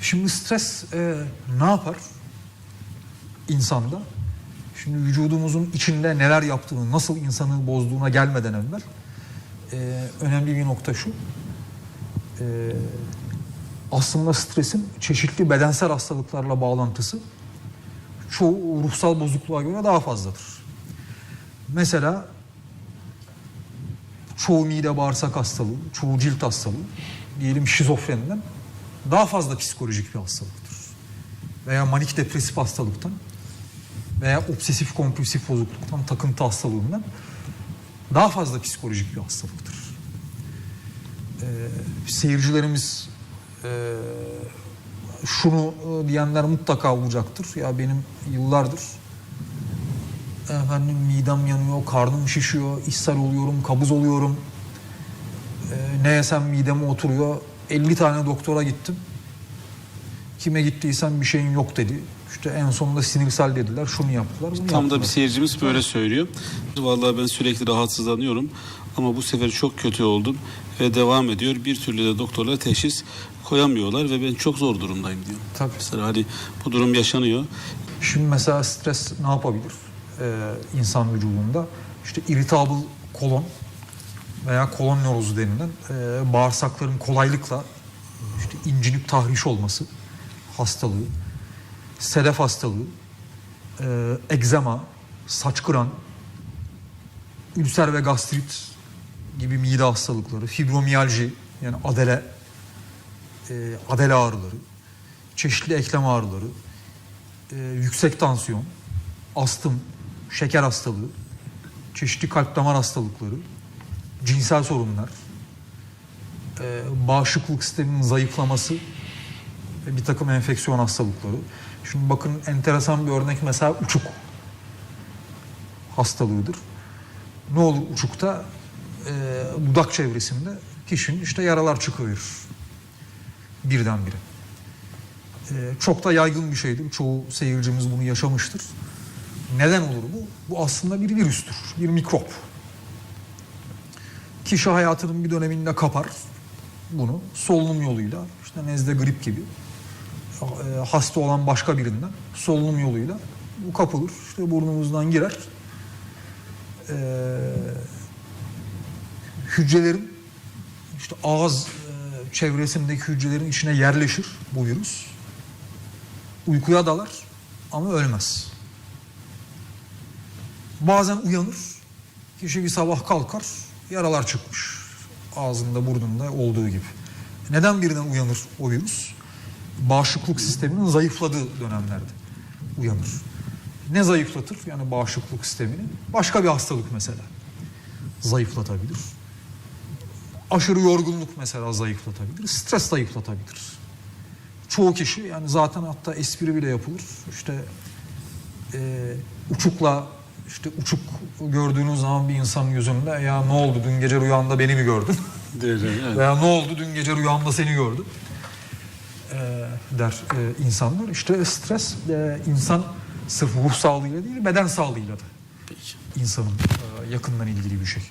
Şimdi stres e, ne yapar insanda? Şimdi vücudumuzun içinde neler yaptığını, nasıl insanı bozduğuna gelmeden evvel e, önemli bir nokta şu. E, aslında stresin çeşitli bedensel hastalıklarla bağlantısı çoğu ruhsal bozukluğa göre daha fazladır. Mesela çoğu mide bağırsak hastalığı, çoğu cilt hastalığı, diyelim şizofreniden daha fazla psikolojik bir hastalıktır. Veya manik depresif hastalıktan veya obsesif kompulsif bozukluktan, takıntı hastalığından daha fazla psikolojik bir hastalıktır. Ee, seyircilerimiz e, şunu e, diyenler mutlaka olacaktır. Ya benim yıllardır efendim midem yanıyor, karnım şişiyor, ishal oluyorum, kabız oluyorum. Ee, ne yesem mideme oturuyor. 50 tane doktora gittim. Kime gittiysem bir şeyin yok dedi. İşte en sonunda sinirsel dediler. Şunu yaptılar, bunu Tam da yaptılar. bir seyircimiz böyle söylüyor. Vallahi ben sürekli rahatsızlanıyorum ama bu sefer çok kötü oldum ve devam ediyor. Bir türlü de doktorlar teşhis koyamıyorlar ve ben çok zor durumdayım diyor. Tabii. Mesela hani bu durum yaşanıyor. Şimdi mesela stres ne yapabilir ee, insan vücudunda? İşte irritable kolon veya kolon nörozu denilen e, bağırsakların kolaylıkla işte incinip tahriş olması hastalığı, sedef hastalığı, e, egzama, saç kıran, ülser ve gastrit gibi mide hastalıkları, fibromiyalji yani adele, e, adele ağrıları, çeşitli eklem ağrıları, e, yüksek tansiyon, astım, şeker hastalığı, çeşitli kalp damar hastalıkları, cinsel sorunlar, e, bağışıklık sisteminin zayıflaması ve bir takım enfeksiyon hastalıkları. Şimdi bakın enteresan bir örnek mesela uçuk hastalığıdır. Ne olur uçukta? E, dudak çevresinde kişinin işte yaralar çıkıverir birdenbire. Ee, çok da yaygın bir şeydir. Çoğu seyircimiz bunu yaşamıştır. Neden olur bu? Bu aslında bir virüstür, bir mikrop. Kişi hayatının bir döneminde kapar bunu solunum yoluyla, işte nezle grip gibi e, hasta olan başka birinden solunum yoluyla bu kapılır. İşte burnumuzdan girer. Ee, hücrelerin işte ağız e, çevresindeki hücrelerin içine yerleşir bu virüs. Uykuya dalar ama ölmez. Bazen uyanır. Kişi bir sabah kalkar, yaralar çıkmış. Ağzında, burnunda olduğu gibi. Neden birden uyanır o virüs? Bağışıklık sisteminin zayıfladığı dönemlerde uyanır. Ne zayıflatır yani bağışıklık sistemini? Başka bir hastalık mesela zayıflatabilir. Aşırı yorgunluk mesela zayıflatabilir. Stres zayıflatabilir. Çoğu kişi yani zaten hatta espri bile yapılır. İşte e, uçukla işte uçuk gördüğünüz zaman bir insanın yüzünde ya ne oldu dün gece rüyanda beni mi gördün? Evet. Veya ne oldu dün gece rüyamda seni gördüm e, der e, insanlar. İşte stres e, insan sırf ruh sağlığıyla değil beden sağlığıyla da Peki. insanın e, yakından ilgili bir şey.